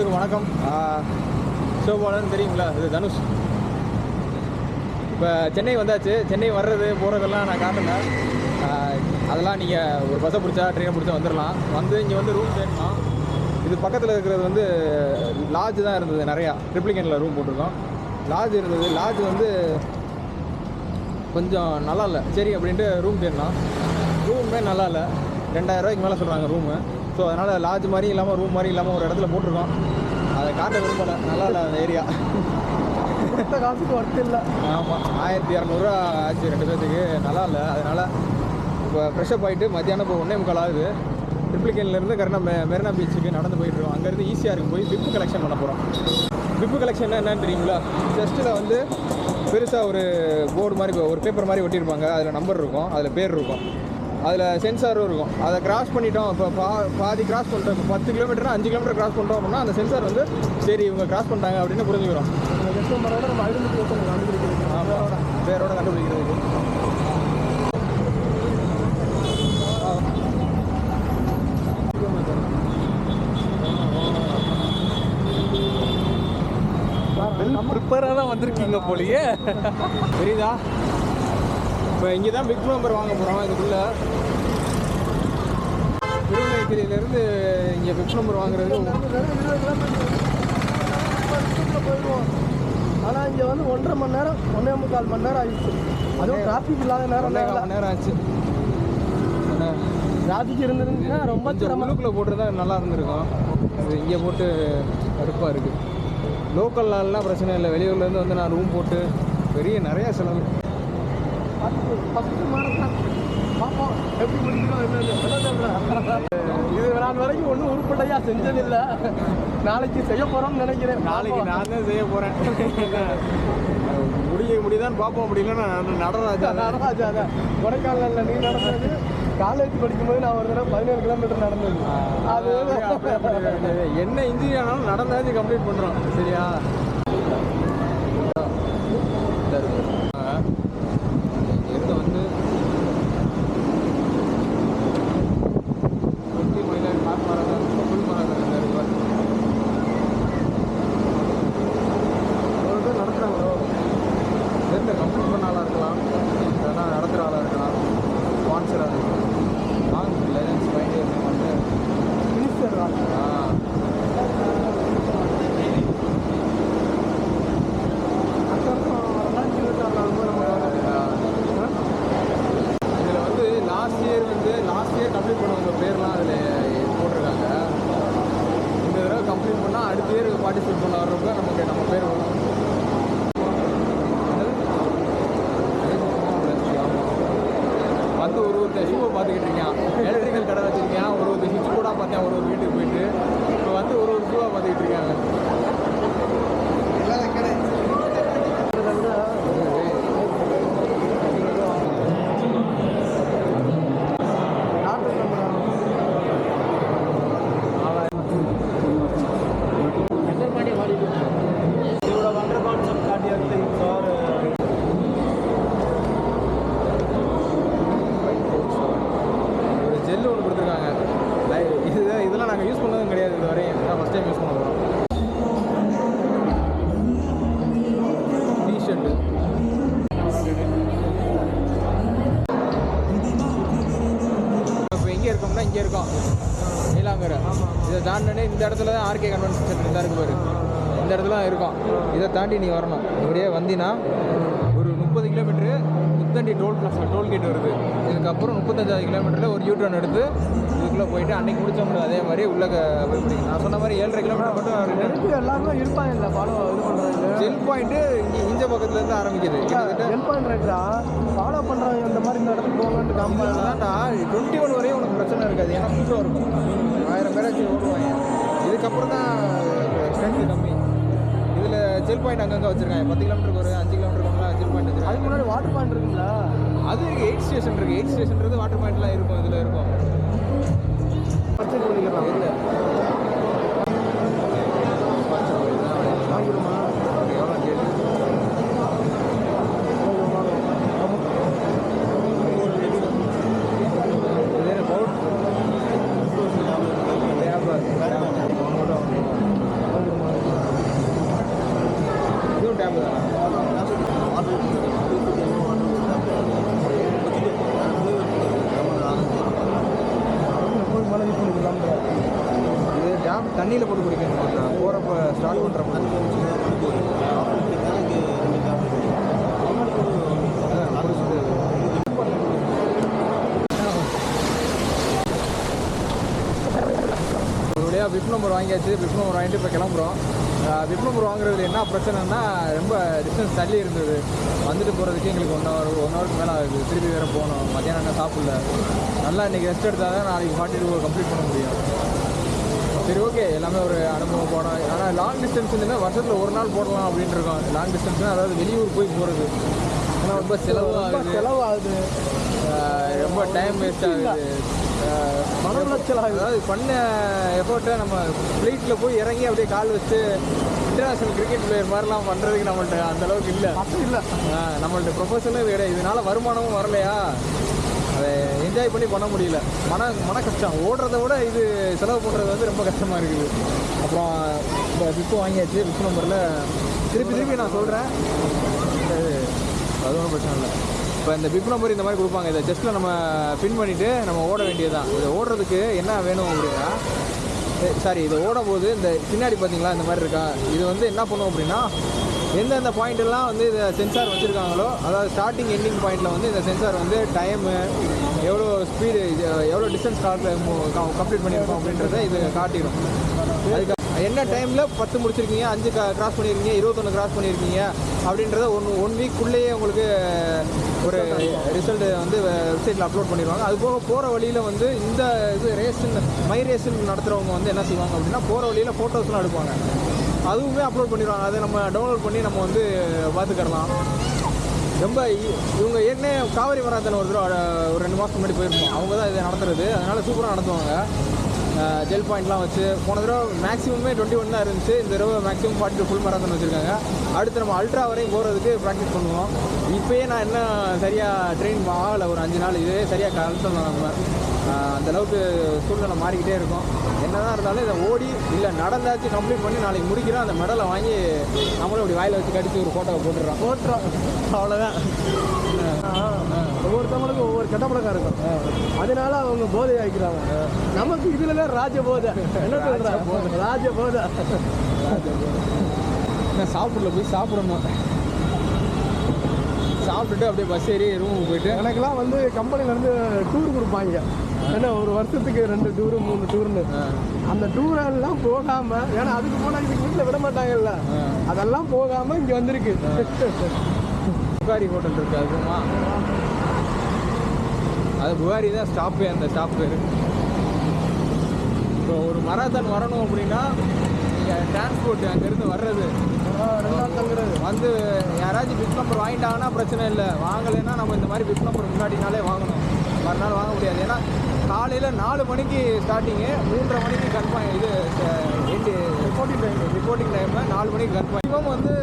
வியூவர்ஸுக்கு வணக்கம். ஷோபாலன்னு தெரியுங்களா? இது தனுஷ். இப்போ சென்னை வந்தாச்சு. சென்னை வர்றது போகிறதெல்லாம் நான் காட்டினேன் அதெல்லாம் நீங்கள் ஒரு பஸ்ஸை பிடிச்சா ட்ரெயினை பிடிச்சா வந்துடலாம் வந்து இங்கே வந்து ரூம் தேடலாம் இது பக்கத்தில் இருக்கிறது வந்து லாட்ஜ் தான் இருந்தது நிறையா. ட்ரிப்ளிகேனில் ரூம் போட்டிருக்கோம். லாட்ஜ் இருந்தது. லாட்ஜ் வந்து கொஞ்சம் நல்லா இல்லை. சரி அப்படின்ட்டு ரூம் தேடலாம். ரூமே நல்லா இல்லை. ரெண்டாயிரரூவாய்க்கு மேலே சொல்கிறாங்க ரூமு ஸோ அதனால் லாட்ஜ் மாதிரி இல்லாமல் ரூம் மாதிரி இல்லாமல் ஒரு இடத்துல போட்டிருக்கோம். அதை காட்ட விரும்பலை. நல்லா இல்லை அந்த ஏரியா கொடுத்த காசுக்கு ஒர்த்து இல்லை. ஆமாம் ஆயிரத்தி இரநூறுவா ஆச்சு ரெண்டு பேர்த்துக்கு நல்லா இல்லை. அதனால் இப்போ ஃப்ரெஷ்அப் ஆகிட்டு மத்தியானம் இப்போ ஒன்றே முக்கால் ஆகுது. ட்ரிப்ளிகேன்லேருந்து கரெக்டாக மெ மெரினா பீச்சுக்கு நடந்து போயிட்டுருக்கோம் அங்கேருந்து ஈஸியாக இருக்கும். போய் பிப்பு கலெக்ஷன் பண்ண போகிறோம் பிப்பு கலெக்ஷன் என்னன்னு தெரியுங்களா? செஸ்ட்டில் வந்து பெருசாக ஒரு போர்டு மாதிரி ஒரு பேப்பர் மாதிரி ஒட்டியிருப்பாங்க. அதில் நம்பர் இருக்கும். அதில் பேர் இருக்கும். அதில் சென்சாரும் இருக்கும். அதை கிராஸ் பண்ணிட்டோம். இப்போ பா பாதி கிராஸ் பண்ணிட்டோம். இப்போ பத்து கிலோமீட்டர்னா அஞ்சு கிலோமீட்டர் கிராஸ் பண்ணிட்டோம் அப்படின்னா அந்த சென்சார் வந்து சரி இவங்க கிராஸ் பண்ணிட்டாங்க அப்படின்னு புரிஞ்சுக்கிறோம். நம்ம ஐடென்டிஃபிகேஷன் கண்டுபிடிக்கிறோம் பேரோட கண்டுபிடிக்கிறதுக்கு ப்ரிப்பேராக தான் வந்திருக்கீங்க போலியே. தெரியுதா? இப்போ இங்கே தான் பிக் நம்பர் வாங்க போகிறோம் இதுக்குள்ள திருநெல்வேலியிலேருந்து இங்கே பிக் நம்பர் வாங்குறது போயிடுவோம். ஆனால் இங்கே வந்து ஒன்றரை மணி நேரம் ஒன்றே முக்கால் மணி நேரம் ஆயிடுச்சு. அதுவும் டிராஃபிக் இல்லாத நேரம் நேரம் ஆச்சு. டிராஃபிக் இருந்திருந்துச்சுன்னா ரொம்ப உள்ளுக்குள்ளே போட்டுருந்தா நல்லா இருந்திருக்கும். அது இங்கே போட்டு கடுப்பாக இருக்குது லோக்கல் நாள்லாம் பிரச்சனை இல்லை. வெளியூர்லேருந்து வந்து நான் ரூம் போட்டு பெரிய நிறைய செலவு. ஃபஸ்ட்டு மாரத்தான் பார்ப்போம் எப்படி முடிக்கிறோம் என்னன்னு இது நான் வரைக்கும் ஒன்றும் உருப்படியாக செஞ்சதில்லை நாளைக்கு செய்ய போகிறோம்னு நினைக்கிறேன் நாளைக்கு நான் தான் செய்ய போகிறேன் முடிய பார்ப்போம். முடியலன்னா நடராஜா நடராஜா. தான் கொடைக்கானலில் நீ நடந்தது காலேஜ் படிக்கும்போது நான் ஒரு தடவை பதினேழு கிலோமீட்டர் நடந்தது. அது. என்ன இன்ஜினி ஆனாலும் நடந்தாச்சு கம்ப்ளீட் பண்ணுறோம் சரியா ஆ. இங்கிருந்து வந்து கொட்டி மயிலாடி காட்டு மரம் புல் மரம் இந்த இருக்கு ஒரு பேர் நடத்துகிறாங்களோ எந்த கம்ப்ளீட் பண்ண ஆளாக இருக்கலாம் இல்லைன்னா நடத்துகிற ஆளாக இருக்கலாம் ஸ்பான்சராக இருக்கலாம் வாங்க லைசன்ஸ் வாங்கிட்டு வந்து மினிஸ்டர் ஆ இதில் வந்து லாஸ்ட் இயர் வந்து லாஸ்ட் இயர் கம்ப்ளீட் பண்ணவங்க பேர்லாம் அதில் போட்டிருக்காங்க இந்த தடவை கம்ப்ளீட் பண்ணால் அடுத்த இயர் பார்ட்டிசிபேட் பண்ண வர்றப்ப நமக்கு நம்ம பேர் வரும் வந்து ஒரு ஷூவை பார்த்துக்கிட்டு இருக்கான். இதை தாண்டினே இந்த இடத்துல தான் ஆர்கே கன்வென்ஷன் சென்டர் தான் இருக்கு பாரு இந்த இடத்துல தான் இருக்கோம் இதை தாண்டி நீ வரணும் இப்படியே வந்தீங்கன்னா ஒரு முப்பது kilometre Muthandi toll plaza toll gate வருது இதுக்கப்புறம் முப்பத்தஞ்சாவது கிலோமீட்டரில் ஒரு யூட்டர்ன் எடுத்து இதுக்குள்ளே போயிட்டு அன்னைக்கு முடிச்சோம்ல அதே மாதிரி உள்ள போய் பிடிக்கும் நான் சொன்ன மாதிரி ஏழரை கிலோமீட்டர் மட்டும். எனக்கு எல்லாருமே இருப்பாங்க இல்லை ஃபாலோ இது பண்ணுறாங்க ஜெல் பாயிண்ட்டு இங்கே இந்த பக்கத்துலேருந்து ஆரம்பிக்குது கிட்டத்தட்ட ஹெல்ப் பண்ணுறா ஃபாலோ பண்ணுறாங்க இந்த மாதிரி இந்த இடத்துக்கு போகலான்ட்டு காமிப்பாங்க அதான்டா டுவெண்ட்டி ஒன் வரையும் உனக்கு பிரச்சனை இருக்காது ஏன்னா கூட்டம் இருக்கும் பேராச்சும் ஓடுவாங்க. இதுக்கப்புறம் தான் ஸ்ட்ரென்த்து கம்மி. இதில் ஜெல் பாயிண்ட் அங்கங்கே வச்சுருக்காங்க. பத்து கிலோமீட்டருக்கு ஒரு அஞ்சு கிலோமீட்டருக்குலாம் ஜெல் பாயிண்ட் அதுக்கு வச்சுருக்காங்க முன்னாடி வாட்டர் பாயிண்ட் இருக்குங்களா? அது எயிட் ஸ்டேஷன் இருக்குது எயிட் ஸ்டேஷன்றது வாட்டர் பாயிண்ட்லாம் இருக்கும். இதில் இருக்கும். பண்ணிக்கலாம். இல்லை. தண்ணியில் போட்டு குடிக்கணுமா. அந்த போகிறப்ப ஸ்டார்ட் பண்ணுற ஒரு வழியாக விப் நம்பர் வாங்கியாச்சு. விப் நம்பர் வாங்கிட்டு இப்போ கிளம்புறோம். விப் நம்பர் வாங்குறதுல என்ன பிரச்சனைனா ரொம்ப டிஸ்டன்ஸ் தள்ளி இருந்தது. வந்துட்டு போகிறதுக்கு எங்களுக்கு ஒன் ஹவர் ஒன் ஹவருக்கு மேலே ஆகுது. திருப்பி வேறு போகணும். மத்தியானம் என்ன சாப்பிடல. நல்லா இன்றைக்கி ரெஸ்ட் எடுத்தால் தான் நாளைக்கு ஃபார்ட்டி டூ கம்ப்ளீட் பண்ண முடியும். சரி ஓகே எல்லாமே ஒரு அனுபவம் போனோம் ஆனால் லாங் டிஸ்டன்ஸ் இருந்தால் வருஷத்தில் ஒரு நாள் போடலாம் அப்படின்ட்டு இருக்கோம். லாங் டிஸ்டன்ஸ்னால் அதாவது வெளியூர் போய் போகிறது ஏன்னா ரொம்ப செலவு ஆகுது. செலவாகுது. ரொம்ப டைம் வேஸ்ட் ஆகுது. பண உளைச்சல் ஆகுது. அதாவது பண்ண எஃபோர்ட்டை நம்ம ஃப்ளைட்டில் போய் இறங்கி அப்படியே கால் வச்சு இன்டர்நேஷ்னல் கிரிக்கெட் பிளேயர் மாதிரிலாம் பண்ணுறதுக்கு நம்மள்ட்ட அந்த அளவுக்கு இல்லை. இல்லை. நம்மள்ட்ட ப்ரொஃபஷனல் இது கிடையாது. இதனால வருமானமும் வரலையா? என்ஜாய் பண்ணி பண்ண முடியல. மன மன கஷ்டம். ஓடுறத விட இது செலவு பண்ணுறது வந்து ரொம்ப கஷ்டமாக இருக்குது. அப்புறம் இப்போ விப்பு வாங்கியாச்சு விப்பு நம்பரில் திருப்பி திருப்பி நான் சொல்கிறேன் அது ஒன்றும் பிரச்சனை இல்லை. இப்போ இந்த பிப் நம்பர் இந்த மாதிரி கொடுப்பாங்க. இதை ஜஸ்ட்டில் நம்ம பின் பண்ணிவிட்டு நம்ம ஓட வேண்டியதுதான். இதை ஓடுறதுக்கு என்ன வேணும் அப்படின்னா சாரி இதை ஓடும்போது இந்த பின்னாடி பார்த்தீங்களா இந்த மாதிரி இருக்கா? இது வந்து என்ன பண்ணும் அப்படின்னா எந்தெந்த பாயிண்ட்லாம் வந்து இந்த சென்சார் வச்சுருக்காங்களோ அதாவது ஸ்டார்டிங் எண்டிங் பாயிண்ட்டில் வந்து இந்த சென்சார் வந்து டைமு எவ்வளோ ஸ்பீடு எவ்வளோ டிஸ்டன்ஸ் கம்ப்ளீட் பண்ணியிருக்கோம் அப்படின்றத இது காட்டிடும் அதுக்கு என்ன டைமில் பத்து முடிச்சிருக்கீங்க அஞ்சு கிராஸ் பண்ணியிருக்கீங்க இருபத்தொன்று கிராஸ் பண்ணியிருக்கீங்க அப்படின்றத ஒன் ஒன் வீக்குள்ளேயே உங்களுக்கு ஒரு ரிசல்ட் வந்து வெப்சைட்டில் அப்லோட் பண்ணிடுவாங்க. அது போக போகிற வழியில் வந்து இந்த இது ரேஸுன்னு மை ரேஸுன்னு நடத்துகிறவங்க வந்து என்ன செய்வாங்க அப்படின்னா போகிற வழியில் ஃபோட்டோஸ்லாம் எடுப்பாங்க. அதுவுமே அப்லோட் பண்ணிடுவாங்க. அதை நம்ம டவுன்லோட் பண்ணி நம்ம வந்து பார்த்துக்கிடலாம். ரொம்ப இவங்க ஏற்கனவே காவிரி மராத்தன் ஒரு தடவை ஒரு ரெண்டு மாதத்துக்கு முன்னாடி போயிருப்போம் அவங்க தான் இதை நடத்துறது. அதனால் சூப்பராக நடத்துவாங்க. ஜெல் பாயிண்ட்லாம் வச்சு போன தடவை மேக்ஸிமமே டுவெண்ட்டி ஒன் தான் இருந்துச்சு. இந்த தடவை மேக்ஸிமம் ஃபார்ட்டி ஃபுல் மராத்தன் வச்சுருக்காங்க. அடுத்து நம்ம அல்ட்ரா வரையும் போகிறதுக்கு ப்ராக்டிஸ் பண்ணுவோம். இப்போயே நான் என்ன சரியாக ட்ரெயின் ஆகலை ஒரு அஞ்சு நாள் இதே சரியாக கலந்தோம் நம்ம. அஹ், அந்த அளவுக்கு சூழ்நிலை மாறிக்கிட்டே இருக்கும். என்னதான் இருந்தாலும் இதை ஓடி இல்லை நடந்தாச்சு கம்ப்ளீட் பண்ணி நாளைக்கு முடிக்கிறோம். அந்த மெடலை வாங்கி நம்மளும் இப்படி வாயில் வச்சு கடிச்சு ஒரு ஃபோட்டோவை போட்டுடுறோம். ஓட்டுறோம் அவ்வளோதான் ஒவ்வொருத்தவங்களுக்கும் ஒவ்வொரு கெட்ட பழக்கம் இருக்கும். அதனால அவங்க போதை ஆகிக்கிறாங்க நமக்கு இதுல தான் ராஜ போதை என்ன சொல்ற? ராஜ போதை நான் சாப்பிடல போய் சாப்பிடணும். சாப்பிட்டுட்டு அப்படியே பஸ் ஏறி ரூமுக்கு போயிட்டு. எனக்கெல்லாம் வந்து கம்பெனில இருந்து டூர் கொடுப்பாங்க. என்ன ஒரு வருஷத்துக்கு ரெண்டு டூரு மூணு டூர்னு அந்த டூர் எல்லாம் போகாம ஏன்னா அதுக்கு போனா இதுக்கு வீட்டில் விட மாட்டாங்கல்ல. அதெல்லாம் போகாம இங்க வந்திருக்கு. புகாரி ஹோட்டல் இருக்கு அதுமா அது புகாரி தான் ஸ்டாப்பு அந்த ஸ்டாப் பேர் இப்போ ஒரு மராத்தான் வரணும் அப்படின்னா நீங்கள் டிரான்ஸ்போர்ட் அங்கேருந்து வர்றது. வந்து யாராச்சும் பிக் நம்பர் வாங்கிட்டாங்கன்னா பிரச்சனை இல்லை. வாங்கலைன்னா நம்ம இந்த மாதிரி பிக் நம்பர் முன்னாடினாலே வாங்கணும். மறுநாள் வாங்க முடியாது. ஏன்னா காலையில் நாலு மணிக்கு ஸ்டார்டிங்கு மூன்றரை மணிக்கு கன்ஃபார்ம் இது எண்டு ரிப்போர்ட்டிங் டைம் ரிப்போர்ட்டிங் டைமில் நாலு மணிக்கு கன்ஃபார்ம் வந்து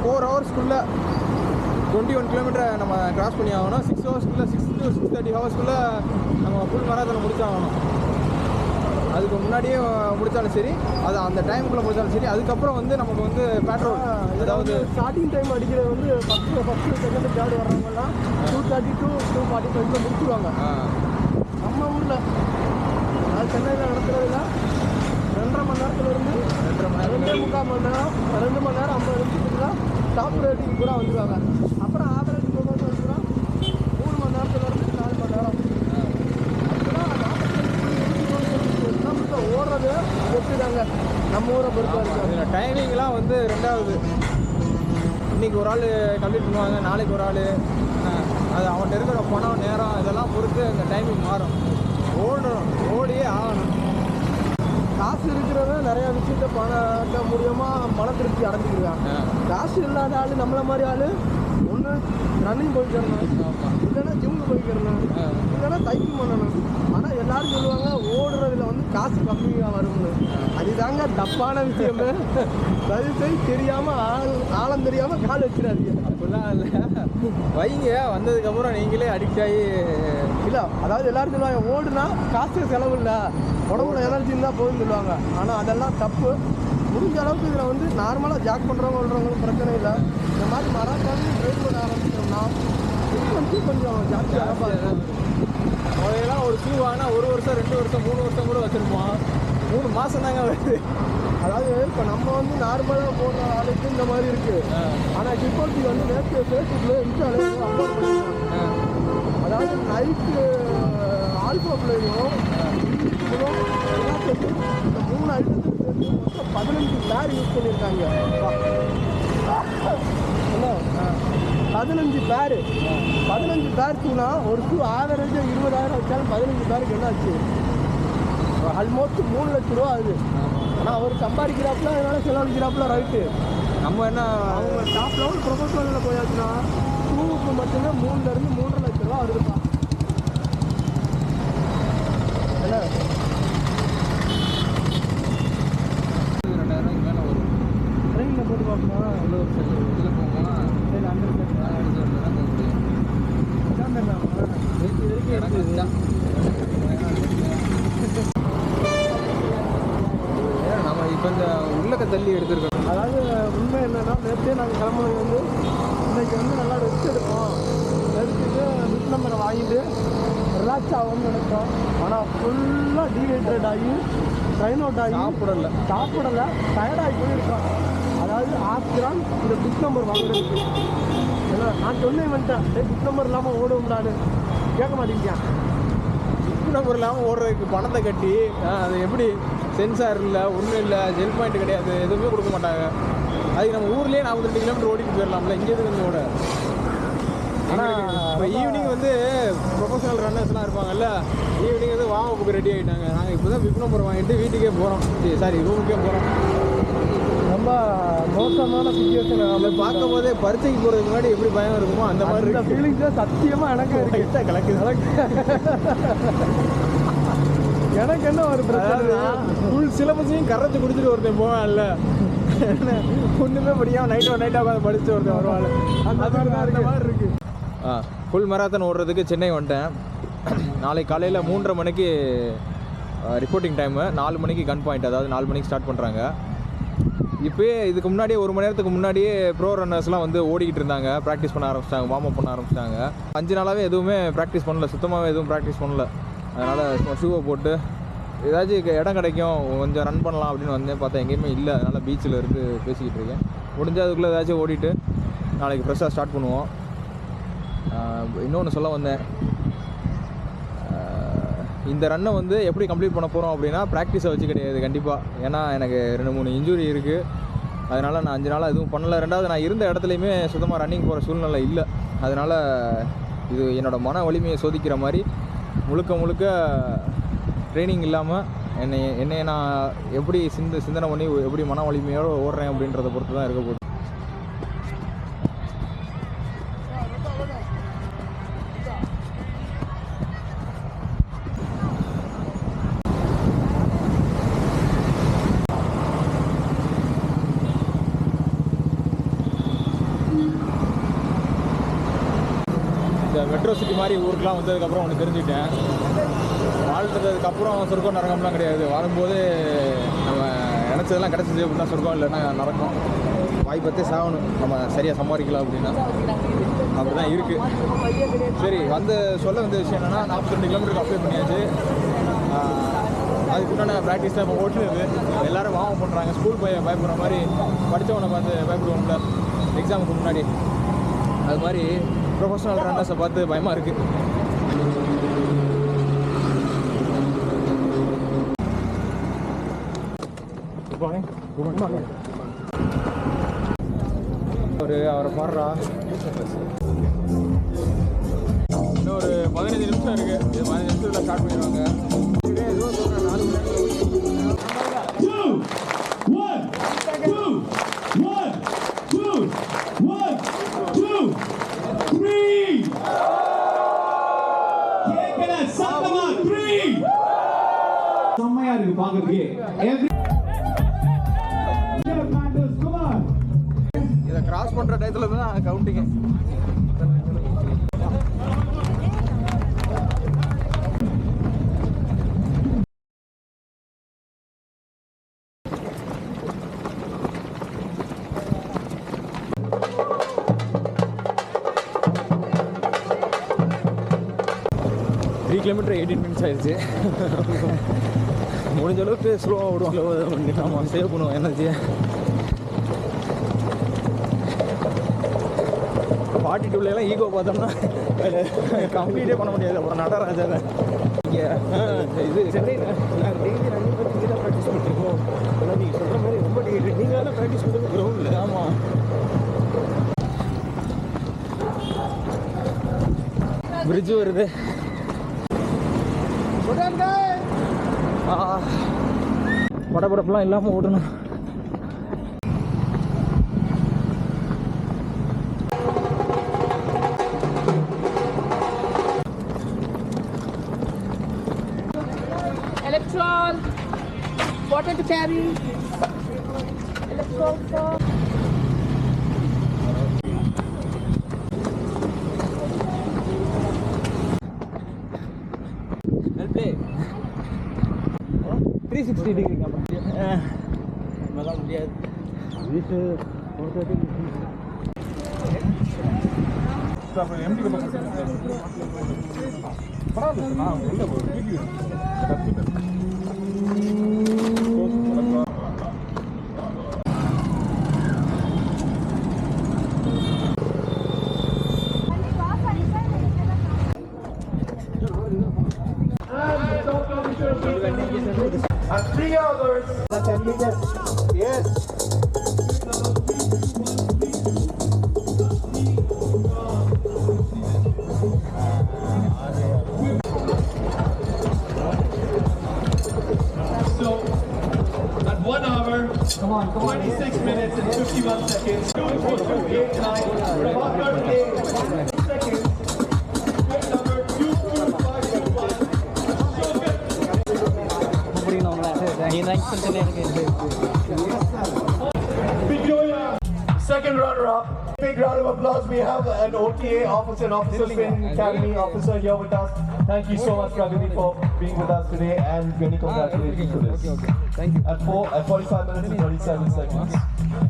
ஃபோர் ஹவர்ஸ்க்குள்ளே டுவெண்ட்டி ஒன் கிலோமீட்டர் நம்ம கிராஸ் பண்ணி ஆகணும் சிக்ஸ் ஹவர்ஸ்க்குள்ளே சிக்ஸ் டு சிக்ஸ் தேர்ட்டி ஹவர்ஸ்க்குள்ளே நம்ம ஃபுல் மராத்தனை முடிச்சாகணும். அதுக்கு முன்னாடியே முடித்தாலும் சரி அது அந்த டைமுக்குள்ளே முடித்தாலும் சரி அதுக்கப்புறம் வந்து நமக்கு வந்து பெட்ரோல் அதாவது ஸ்டார்டிங் டைம் அடிக்கிறது வந்து first first second third வர்றவங்கலாம் two thirty two two forty ஃபைவ்ல முடிச்சுருவாங்க. நம்ம ஊரில் அது சென்னையில் நடத்துறதுல ரெண்டரை மணி நேரத்துல இருந்து ரெண்டரை மணி ரெண்டே நேரம் முக்கால் மணி நேரம் ரெண்டு மணி நேரம் ஐம்பது நிமிஷத்துக்குலாம் டாப் ரேட்டிங் கூட வந்துருவாங்க அப்புறம் ஆவரேஜ் போகிறது வந்துடும் மூணு மணி நேரத்துல இருந்து நாலு மணி நேரம் கிலோமீட்டர் ஓடுறது எப்படிதாங்க நம்ம ஊரை பொறுத்த வரைக்கும் இதில் டைமிங்லாம் வந்து ரெண்டாவது. இன்னைக்கு ஒரு ஆள் கம்ப்ளீட் பண்ணுவாங்க நாளைக்கு ஒரு ஆள். அது அவன்கிட்ட இருக்கிற பணம் நேரம் இதெல்லாம் பொறுத்து அந்த டைமிங் மாறும். ஓடணும். ஓடியே ஆகணும். காசு இருக்கிறவன் நிறைய விஷயத்த பண்ண மூலியமா மன திருப்தி அடைஞ்சிக்கிறாங்க காசு இல்லாத ஆள் நம்மள மாதிரி ஆள் ஒன்று ரன்னிங். இல்லைன்னா ஜிம்முக்கு போய்க்கிறணும் ஆ. இல்லைன்னா டைப்பிங் பண்ணணும் ஆனால் எல்லாரும் சொல்லுவாங்க ஓடுறதுல வந்து காசு கம்மியாக வரும்னு. அதுதாங்க தப்பான விஷயமே. தயவு செய்து தெரியாமல் ஆள் ஆழம் தெரியாமல் கால் வச்சிடாதீங்க. அப்படிலாம் இல்லை. வைங்க. வந்ததுக்கப்புறம் நீங்களே அடிக்ட் ஆகி இல்லை அதாவது எல்லாரும் சொல்லுவாங்க ஓடுனா காசு செலவு இல்லை. உடம்புல எனர்ஜி இருந்தால் போதும்னு சொல்லுவாங்க. ஆனால் அதெல்லாம் தப்பு. முடிஞ்ச அளவுக்கு இதில் வந்து நார்மலாக ஜாக் பண்ணுறவங்க விடுறவங்களும் பிரச்சனை இல்லை. இந்த மாதிரி மராத்தான் ட்ரெயின் பண்ண ஆரம்பிச்சோம்னா ஃப்ரீக்வன்சி கொஞ்சம் ஜாஸ்தியாக இருக்கும் மூணு மாதம் தாங்க வருது அதாவது இப்போ நம்ம வந்து நார்மலாக போடுற ஆளுக்கு இந்த மாதிரி இருக்கு. ஆனால் கிப்போட்டி வந்து நேற்று ஃபேஸ்புக்கில் பண்ணிருக்காங்க அதாவது நைட்டு சேர்த்து இந்த மூணு ஐட்டத்துக்கு பதினஞ்சு பேர் யூஸ் பண்ணியிருக்காங்க. என்ன? பதினஞ்சு பேர். பதினஞ்சு பேருக்குன்னா ஒரு ஷூ ஆவரேஜாக இருபதாயிரம் வச்சாலும் பதினஞ்சு பேருக்கு என்ன ஆச்சு? ஆல்மோஸ்ட் மூணு லட்ச ரூபா ஆகுது. ஆனால் அவர் சம்பாதிக்கிறாப்புல அதனால செலவழிக்கிறாப்புல ரைட்டு நம்ம என்ன அவங்க டாப் லெவல் ப்ரொஃபஷனலில் போயாச்சுன்னா ஷூவுக்கு மட்டுமே மூணுலேருந்து மூன்றரை லட்ச ரூபா வருதுப்பா என்ன ரெண்டாயிரம் மேலே வரும் ட்ரெயினில் போட்டு பார்ப்போமா இதில் போகும்போது சரி அங்கே நம்ம இப்போ இந்த தள்ளி எடுத்துருக்கோம் அதாவது உண்மை என்னன்னா நேற்றே நாங்கள் கிளம்புனது வந்து இன்னைக்கு வந்து நல்லா ரெஸ்ட் எடுப்போம் எடுத்துட்டு மிஸ் நம்பரை வாங்கிட்டு ரிலாக்ஸ் ஆகும்னு நினைச்சோம். ஆனால் ஃபுல்லாக டீஹைட்ரேட் ஆகி ட்ரைன் அவுட் ஆகி சாப்பிடல. சாப்பிடல டயர்டாகி போயிருக்கோம். அதாவது ஆஸ்திரான் இந்த பிக் நம்பர் வாங்குறதுக்கு. ஏன்னா நான் சொன்னேன் வந்துட்டேன் பிக் நம்பர் இல்லாமல் ஓடுவோம்டான்னு. கேட்க மாட்டேங்கிறேன். இப்போ நம்பர் இல்லாமல் ஓடுறதுக்கு பணத்தை கட்டி அது எப்படி? சென்சார் இல்லை ஒன்றும் இல்லை ஜெல் பாயிண்ட் கிடையாது எதுவுமே கொடுக்க மாட்டாங்க. அதுக்கு நம்ம ஊர்லேயே நாற்பத்தெட்டு கிலோமீட்டர் ஓடிட்டு போயிடலாம்ல இங்கே வந்து ஓட? ஆனால் இப்போ ஈவினிங் வந்து ப்ரொஃபஷனல் ரன்னர்ஸ்லாம் இருப்பாங்கல்ல ஈவினிங் வந்து வாமப்புக்கு ரெடி ஆகிட்டாங்க நாங்கள் இப்போ தான் பிக் நம்பர் வாங்கிட்டு வீட்டுக்கே போகிறோம் சாரி ரூமுக்கே போகிறோம் மோசமான சுச்சுவேஷன் அதை பார்க்கும் போதே பரீட்சைக்கு போகிறதுக்கு முன்னாடி எப்படி பயம் இருக்குமோ அந்த மாதிரி அந்த ஃபீலிங்ஸே சத்தியமாக எனக்கு இருக்கு. லைட்டாக கலக்குது எனக்கு என்ன ஒரு பிரச்சனை? ஃபுல் சிலபஸையும் கரைச்சி குடிச்சிட்டு ஒருத்தன் போவான்ல. ஒன்றுமே படிக்காம நைட் ஒரு நைட்டாக உட்காந்து படிச்சு ஒருத்தன் வருவாள் அந்த மாதிரி தான் இருக்கு. மாதிரி இருக்கு. ஆ ஃபுல் மராத்தான் ஓடுறதுக்கு சென்னை வந்துட்டேன். நாளைக்கு காலையில் மூன்றரை மணிக்கு ரிப்போர்ட்டிங் டைமு நாலு மணிக்கு கன் பாயிண்ட் அதாவது நாலு மணிக்கு ஸ்டார்ட் பண்ணுறாங்க இப்போயே இதுக்கு முன்னாடியே ஒரு மணி நேரத்துக்கு முன்னாடியே ப்ரோ ரன்னர்ஸ்லாம் வந்து ஓடிக்கிட்டு இருந்தாங்க. ப்ராக்டிஸ் பண்ண ஆரம்பிச்சிட்டாங்க வார்ம் அப் பண்ண ஆரம்பிச்சிட்டாங்க. அஞ்சு நாளாகவே எதுவுமே ப்ராக்டிஸ் பண்ணல சுத்தமாகவே எதுவும் ப்ராக்டிஸ் பண்ணல. அதனால் ஷூவை போட்டு ஏதாச்சும் இடம் கிடைக்கும் கொஞ்சம் ரன் பண்ணலாம் அப்படின்னு வந்தேன். பார்த்தா எங்கேயுமே இல்லை. அதனால் பீச்சில் இருந்து பேசிக்கிட்டு இருக்கேன். முடிஞ்ச அதுக்குள்ளே ஏதாச்சும் ஓடிட்டு நாளைக்கு ஃப்ரெஷ்ஷாக ஸ்டார்ட் பண்ணுவோம். இன்னொன்று சொல்ல வந்தேன். இந்த ரன்னை வந்து எப்படி கம்ப்ளீட் பண்ண போகிறோம் அப்படின்னா ப்ராக்டிஸை வச்சு கிடையாது கண்டிப்பாக ஏன்னா எனக்கு ரெண்டு மூணு இன்ஜுரி இருக்குது அதனால் நான் அஞ்சு நாளாக எதுவும் பண்ணலை. ரெண்டாவது நான் இருந்த இடத்துலையுமே சுத்தமாக ரன்னிங் போகிற சூழ்நிலை இல்லை. அதனால் இது என்னோடய மன வலிமையை சோதிக்கிற மாதிரி முழுக்க முழுக்க ட்ரைனிங் இல்லாமல் என்னை என்னை நான் எப்படி சிந்த சிந்தனை பண்ணி எப்படி மன வலிமையோடு ஓடுறேன் அப்படின்றத பொறுத்து தான் இருக்க போகுது. மாதிரி வந்ததுக்கப்புறம் ஒன்று தெரிஞ்சுக்கிட்டேன். வாழ்ந்ததுக்கப்புறம் சொர்க்கம் நரகம்லாம் கிடையாது. வாழும்போது நம்ம நினச்சதெல்லாம் கிடச்சிது அப்படின்னா சொர்க்கம் இல்லைன்னா நடக்கும் வாய்ப்பத்தே சாகணும். நம்ம சரியாக சம்பாதிக்கலாம் அப்படின்னா. அப்படி தான் இருக்குது சரி வந்து சொல்ல வந்த விஷயம் என்னென்னா நாற்பத்தி கிலோமீட்டருக்கு அப்ளை பண்ணியாச்சு. அதுக்குண்டான ப்ராக்டிஸ் தான் இப்போ ஓட்டுறது எல்லாரும் வாங்க பண்ணுறாங்க ஸ்கூல் போய் பயப்படுற மாதிரி படித்தவனை பார்த்து பயப்படுவோம்ல எக்ஸாமுக்கு முன்னாடி. அது மாதிரி ப்ரொஃபஷனல் ரன்னர்ஸை பார்த்து பயமாக இருக்குது ஒரு அவரை பாடுறா இன்னும் ஒரு பதினஞ்சு நிமிஷம் இருக்கு. இது பதினஞ்சு நிமிஷத்தில் ஸ்டார்ட் பண்ணிடுவாங்க. சொல்கிறேன் நாலு மணி நேரம் டயத்தில் தான் கவுண்டிங்க த்ரீ கிலோமீட்டர் எயிட்டீன் மினிட்ஸ் ஆயிடுச்சு. முடிஞ்ச அளவுக்கு ஸ்லோவாக விடுவாங்க நம்ம சேவ் பண்ணுவோம் எனர்ஜியை ஃபார்ட்டி டூலாம் ஈகோ பார்த்தோம்னா கம்ப்ளீட்டே பண்ண முடியாது. அப்புறம் நடராஜாவை இங்கே இது சென்னையில் நாங்கள் டெய்லி ரன்னிங் பற்றி இங்கே தான் ப்ராக்டிஸ் பண்ணிருக்கோம் ஆனால் நீங்கள் சொல்கிற மாதிரி ரொம்ப டெய்லி நீங்கள் தான் ப்ராக்டிஸ் பண்ணுறது கிரவுண்டில் ஆமாம் பிரிட்ஜு வருது. ஆ. படபடப்புலாம் இல்லாமல் ஓடணும். To carry. Electron, for- well play three sixty degree நம்மளாம் முடியாது வீட்டு ஒரு thirty And Yes. Victoria, second runner-up. Big round of applause. We have an OTA officer and Officers Academy officer here with us. Thank you so much, Pragati, for being with us today and many ah, congratulations for this. Thank you. At, four, at 45 minutes and 37 seconds.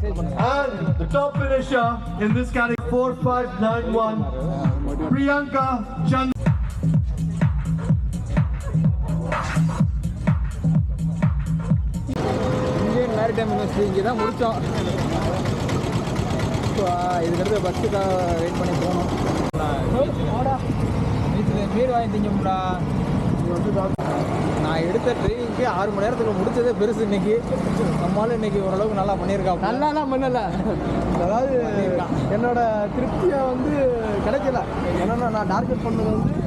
And the top finisher in this category, 4591, Priyanka Chandra. Maritime university இங்கே தான் முடித்தோம் இதுக்கடுத்து பஸ்ஸுக்காக wait பண்ணி போகணும். மீர் வாங்கி திங்கம்டா. நான் எடுத்த ட்ரைனிங்க்கு ஆறு மணி நேரத்தில் முடிச்சதே பெருசு இன்னைக்கு. நம்மளால இன்னைக்கு ஓரளவுக்கு நல்லா பண்ணியிருக்கான் நல்லாலாம் பண்ணல. அதாவது என்னோட திருப்தியை வந்து கிடைக்கல. ஏன்னா நான் டார்கெட் பண்ணது வந்து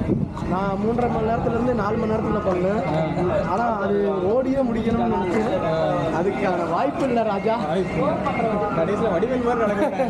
நான் மூன்றரை மணி நேரத்துலேருந்து நாலு மணி நேரத்தில் பண்ணேன். ஆனால் அது ஓடியே முடிக்கணும்னு நினச்சேன். அதுக்கான வாய்ப்பு இல்லை ராஜா. கடைசியில் வடிவேல் மாதிரி நடக்க